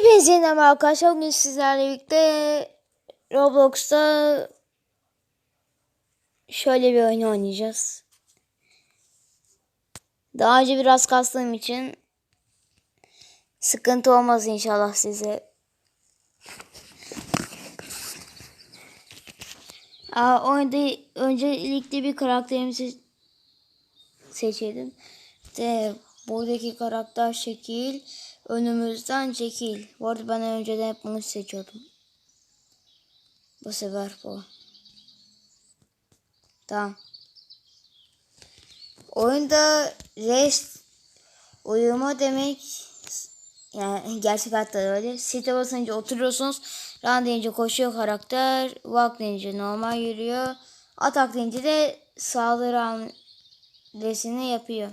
Hepinize merhaba arkadaşlar. Bugün sizlerle birlikte Roblox'ta şöyle bir oyun oynayacağız. Daha önce biraz kastığım için sıkıntı olmaz inşallah size. Aa, oyunda öncelikle bir karakterimi se- seçelim. De buradaki karakter şekil önümüzden çekil. Bu arada ben önceden hep bunu seçiyordum. Bu sefer bu. Tamam. Oyunda rest uyuma demek yani gerçek hayatta da öyle. Site basınca oturuyorsunuz. Run deyince koşuyor karakter. Walk deyince normal yürüyor. Atak deyince de saldırı hamlesini yapıyor.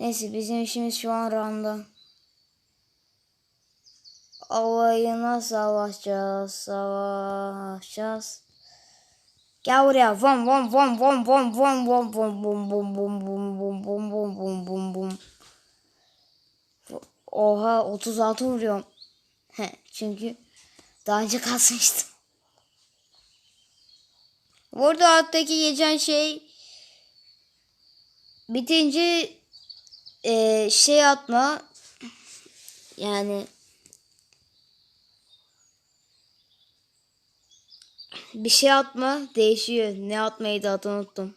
Neyse bizim işimiz şu an randa. Alayına savaşacağız, savaşacağız. Gel buraya. Vom vom vom vom vom vom vom vom vom vom vom vom vom vom vom vom vom. Oha 36 vuruyorum. He, çünkü daha önce kasmıştım. Burada alttaki geçen şey bitince e, şey atma yani bir şey atma değişiyor. Ne atmayı da unuttum.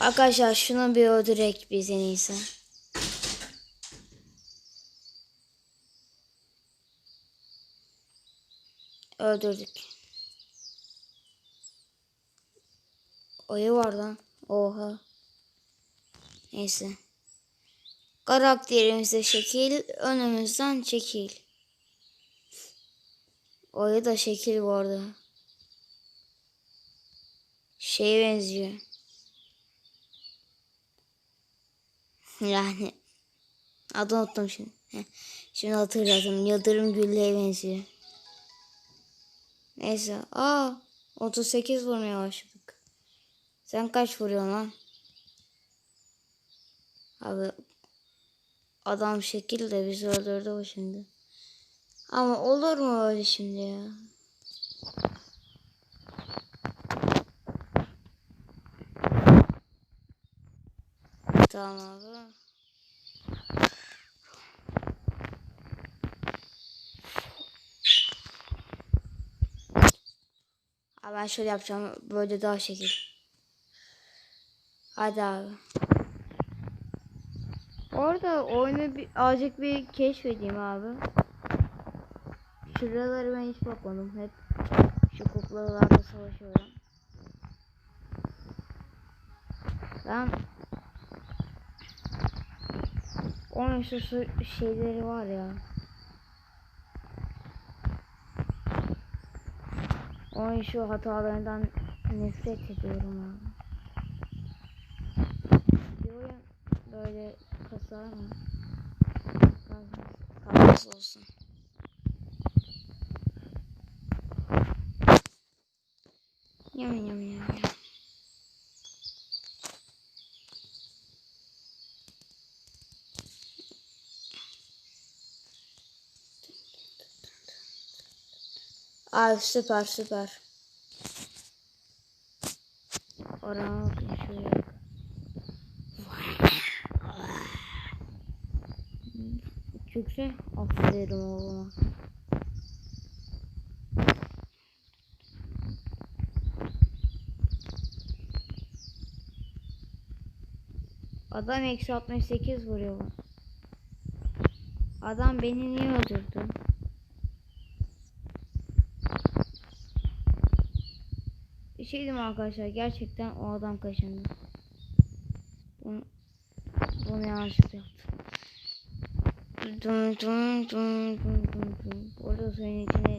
Arkadaşlar şunu bir öldürek biz en iyisi. Öldürdük. Ayı var lan. Oha. Neyse. Karakterimize şekil, önümüzden çekil. Ayı da şekil bu arada. Şeye benziyor. Yani. Adını unuttum şimdi. Şimdi hatırladım. Yıldırım Gülle'ye benziyor. Neyse. Aa, 38 vurmaya başladık. Sen kaç vuruyorsun lan? Abi adam şekil de bizi öldürdü bu şimdi. Ama olur mu öyle şimdi ya? Tamam abi. Abi ben şöyle yapacağım. Böyle daha şekil. Hadi abi. Orada oyunu bir, azıcık bir keşfedeyim abi. Şuraları ben hiç bakmadım. Hep şu kuklalarla savaşıyorum. Ben onun şu şeyleri var ya. Onun şu hatalarından nefret ediyorum abi. Bir oyun böyle kasar mı? Kasmaz. Olsun. Yum Aa süper süper. Oraya şöyle. Çünkü aferin oğluma. Adam eksi 68 vuruyor. Adam beni niye öldürdü? Şey mi arkadaşlar gerçekten o adam kaşındı. Bunu, bunu yanlışlıkla yaptım. Dum dum dum dum dum dum. Orada suyun içine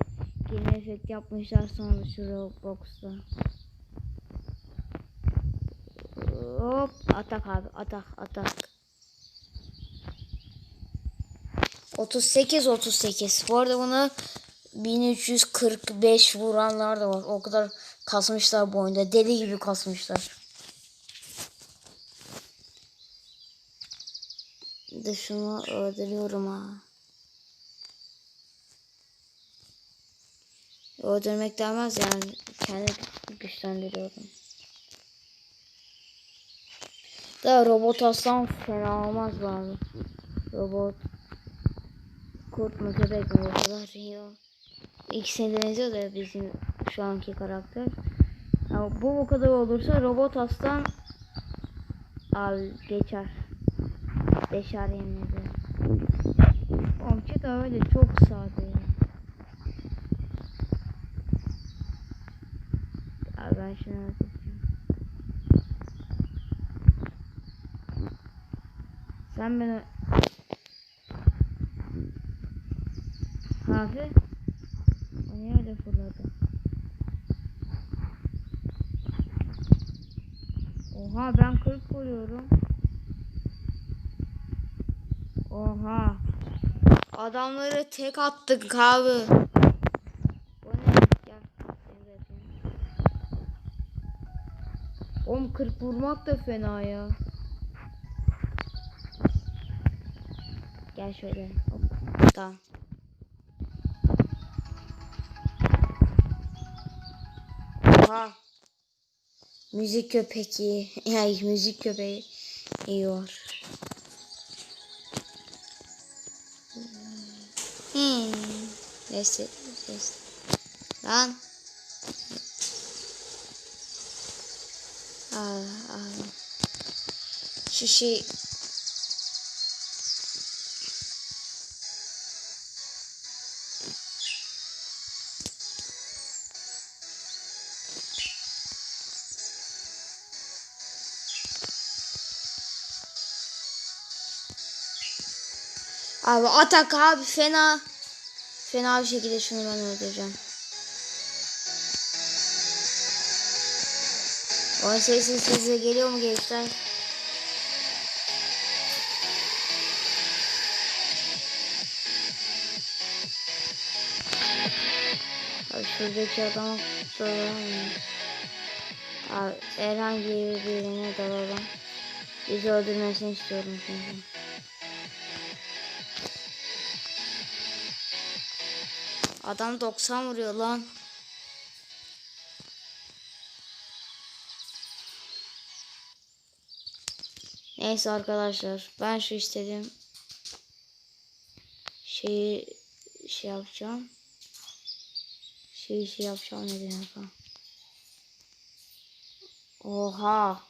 girme efekt yapmışlar sonra şu Roblox'ta. Hop atak abi atak atak. 38 38. Bu arada bunu 1345 vuranlar da var. O kadar kasmışlar bu oyunda. Deli gibi kasmışlar. De şunu öldürüyorum ha. Öldürmek denmez yani. Kendi güçlendiriyorum. Da robot aslan fena olmaz bari. Robot kurt mu köpek mi o kadar iyi o. İkisine de benziyor da bizim şu anki karakter. Ya bu bu kadar olursa robot aslan al geçer. Beşer ederim. Omçi de öyle çok sade. ya. Ben şunu. Sen beni... Hafi? Niye öyle fırladı? Oha ben 40 vuruyorum. Oha. Adamları tek attık abi. Bu ne? Gel. Oğlum 40 vurmak da fena ya. Gel şöyle. Hop. Tamam. Oha. Müzik köpeği. Yani müzik köpeği yiyor. Hmm. Neyse. Neyse. Lan. Al, al. Şu şey Abi atak abi fena. Fena bir şekilde şunu ben öldüreceğim. O sesin size geliyor mu gençler? Abi şuradaki adam dalalım. Abi herhangi birine dalalım. Bizi öldürmesini istiyorum çünkü. Adam 90 vuruyor lan. Neyse arkadaşlar ben şu istediğim şeyi şey yapacağım. Şeyi şey yapacağım ne demek ha? Oha.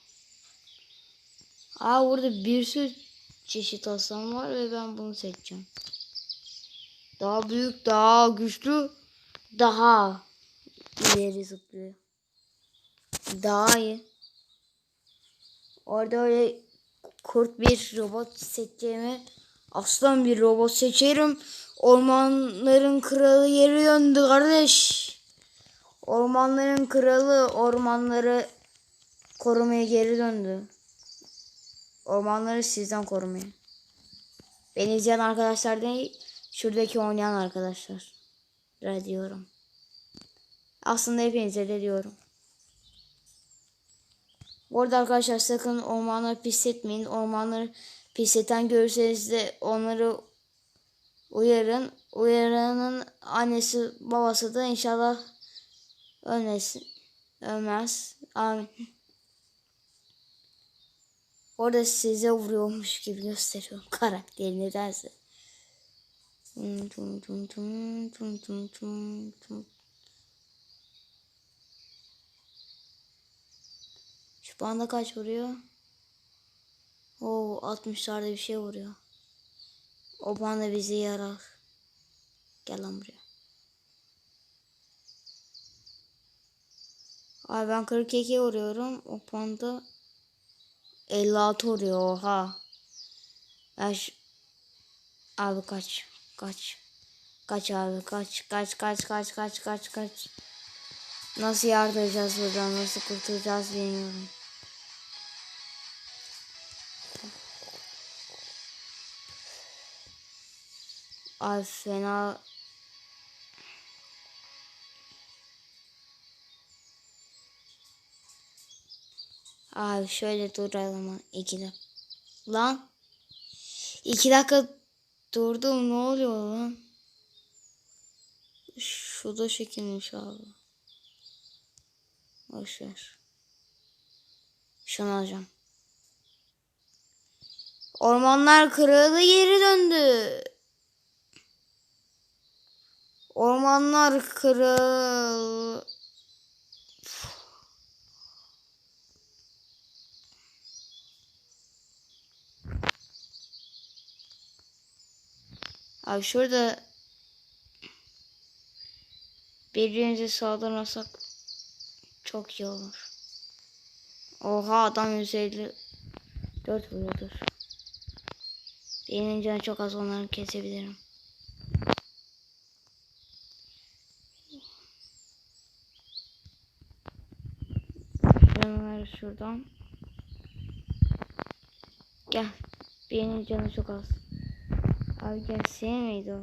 Aa burada bir sürü çeşit aslan var ve ben bunu seçeceğim. Daha büyük, daha güçlü, daha ileri zıplıyor. Daha iyi. Orada öyle kurt bir robot seçeceğimi aslan bir robot seçerim. Ormanların kralı yeri döndü kardeş. Ormanların kralı ormanları korumaya geri döndü. Ormanları sizden korumaya. Beni izleyen arkadaşlar değil, şuradaki oynayan arkadaşlar. diyorum. Aslında hepinize de diyorum. Bu arada arkadaşlar sakın ormanları pisletmeyin. Ormanları pisleten görürseniz de onları uyarın. Uyaranın annesi babası da inşallah ölmesin. Ölmez. Amin. Orada size vuruyormuş gibi gösteriyorum karakteri nedense. Tum. Şu panda kaç vuruyor? Oo 60'larda bir şey vuruyor. O panda bizi yarar. Gel lan buraya. Ay ben 42 vuruyorum. O panda 56 vuruyor. Oha. Ben şu... Abi kaç. Kaç. Kaç abi kaç. Kaç kaç kaç kaç kaç kaç. Nasıl yardıracağız buradan? Nasıl kurtulacağız bilmiyorum. Ay fena. Abi şöyle duralım iki dakika. Lan. iki dakika durdum ne oluyor lan? Şu da şekilmiş abi. Boşver. Şunu alacağım. Ormanlar kralı geri döndü. Ormanlar kralı. Abi şurada birbirimize saldırmasak çok iyi olur. Oha adam 154 vuruyordur. Benim canı çok az onları kesebilirim. Ver şuradan. Gel. Benim canı çok az. Senin miydi o?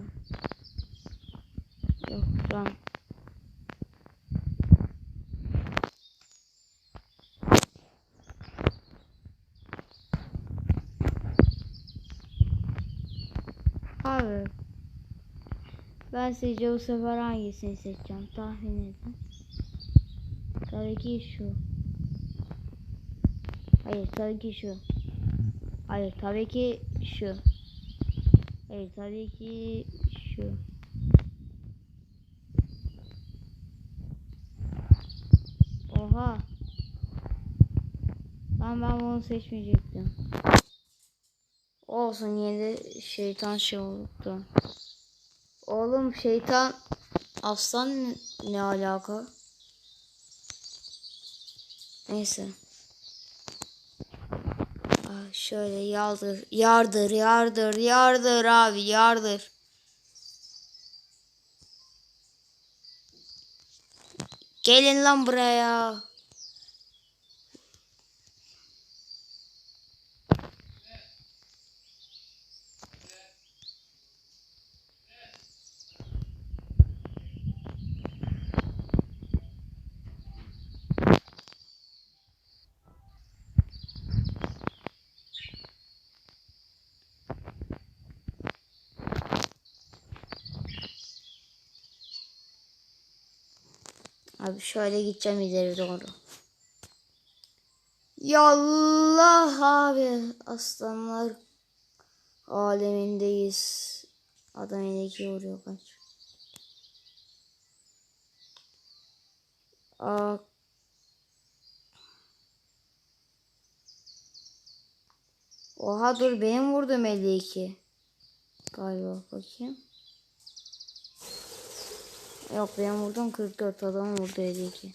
Yok lan. Abi. Ben sizce bu sefer hangisini seçeceğim? Tahmin edin. Tabii ki şu. Hayır tabii ki şu. Hayır tabii ki şu. Hayır tabii ki şu. Oha. Ben ben bunu seçmeyecektim. Olsun de şeytan şey oldu. Oğlum şeytan aslan ne alaka? Neyse. Şöyle yardır, yardır, yardır, yardır abi, yardır. Gelin lan buraya. Abi şöyle gideceğim ileri doğru. Yallah abi aslanlar alemindeyiz. Adam eleki vuruyor kaç. Oha dur benim vurdum 52. Galiba bakayım. Yok benim vurdum 44 adam vurdu 52.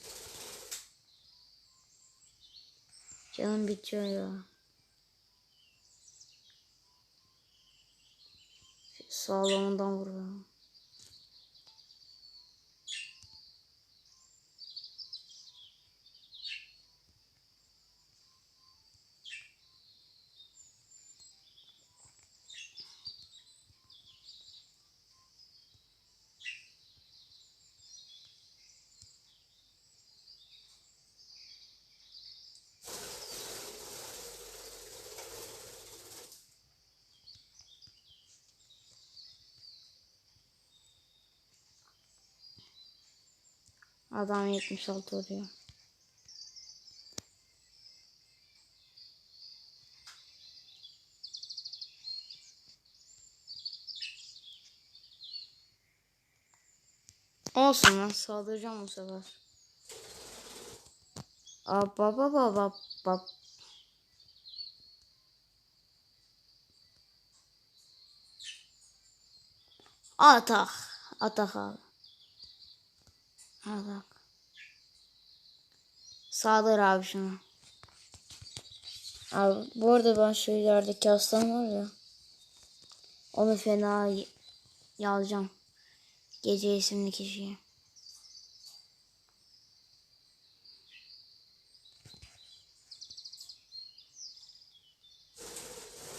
Canım bitiyor ya. Sağlamından vuruyorum. Adam 76 oluyor. Olsun lan saldıracağım bu sefer. Aa, baba baba baba. Atak. Atak abi. Atak. Saldır abi şunu. Abi bu arada ben şu ilerideki aslan var ya. Onu fena y- yalacağım. Gece isimli kişiye.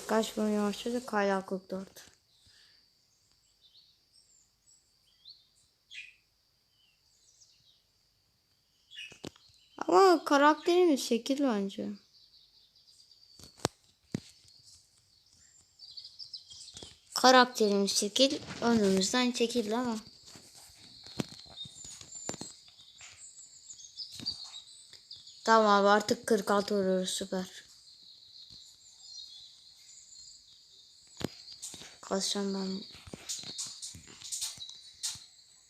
Kaç milyon başladı? Kayla 44. Ama karakterimiz şekil bence. Karakterimiz şekil önümüzden çekildi ama. Tamam artık 46 vuruyoruz süper. Kaçacağım ben.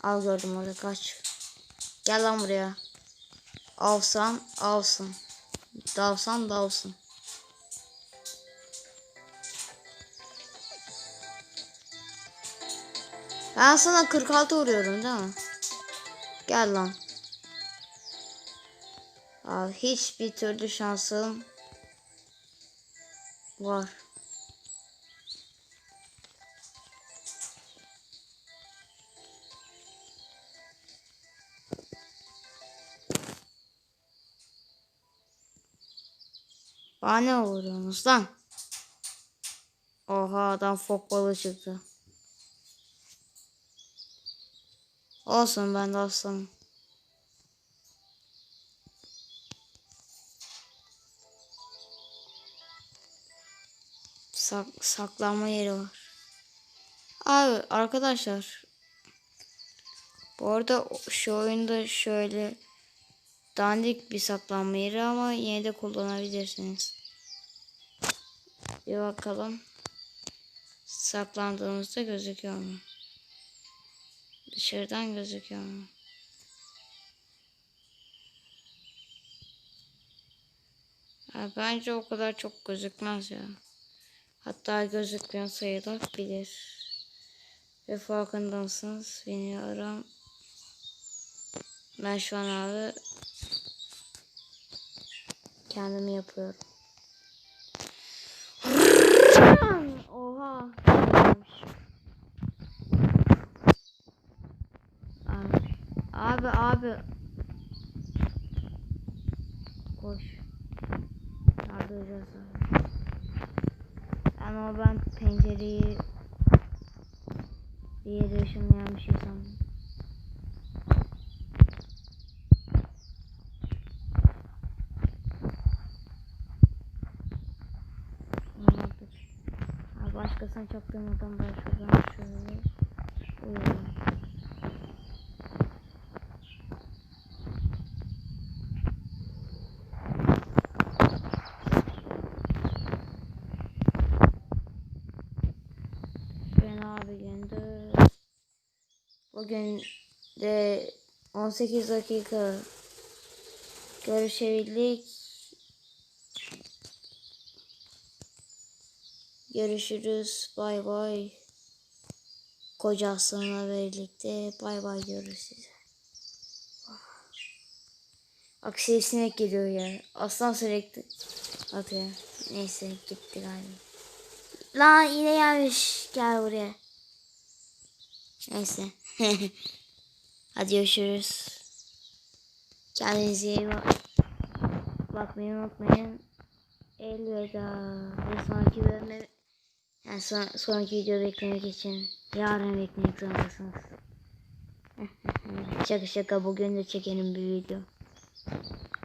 Al gördüm orada kaç. Gel lan buraya. Alsan alsın. Dalsan dalsın. Ben sana 46 vuruyorum değil mi? Gel lan. Abi hiçbir türlü şansım var. Bana ne vuruyorsunuz lan? Oha adam fok balığı çıktı. Olsun ben de. Sak saklanma yeri var. Abi arkadaşlar. Bu arada şu oyunda şöyle dandik bir saklanma yeri ama yine de kullanabilirsiniz. Bir bakalım. Saklandığımızda gözüküyor mu? Dışarıdan gözüküyor mu? Ya bence o kadar çok gözükmez ya. Hatta gözükmeyen sayılabilir. Ve farkında mısınız? Bilmiyorum. Ben şu an abi kendimi yapıyorum. Oha. Abi, abi, abi. Koş. Yardıracağız abi. Ama ben pencereyi yere ışınlayan bir şey sandım. Ha, başkasına çaktırmadan ben şuradan şöyle uyuyorum. Bugün de 18 dakika görüşebildik. Görüşürüz. Bay bay. Koca aslanla birlikte bay bay diyoruz size. Aksi sinek geliyor ya. Aslan sürekli atıyor. Neyse gitti galiba. Lan yine gelmiş. Gel buraya. Neyse. Hadi görüşürüz. Kendinize iyi bak. Bakmayı unutmayın. Elveda. Ve sonraki bölümde yani son, sonraki video beklemek için yarın beklemek zorundasınız. şaka şaka bugün de çekelim bir video.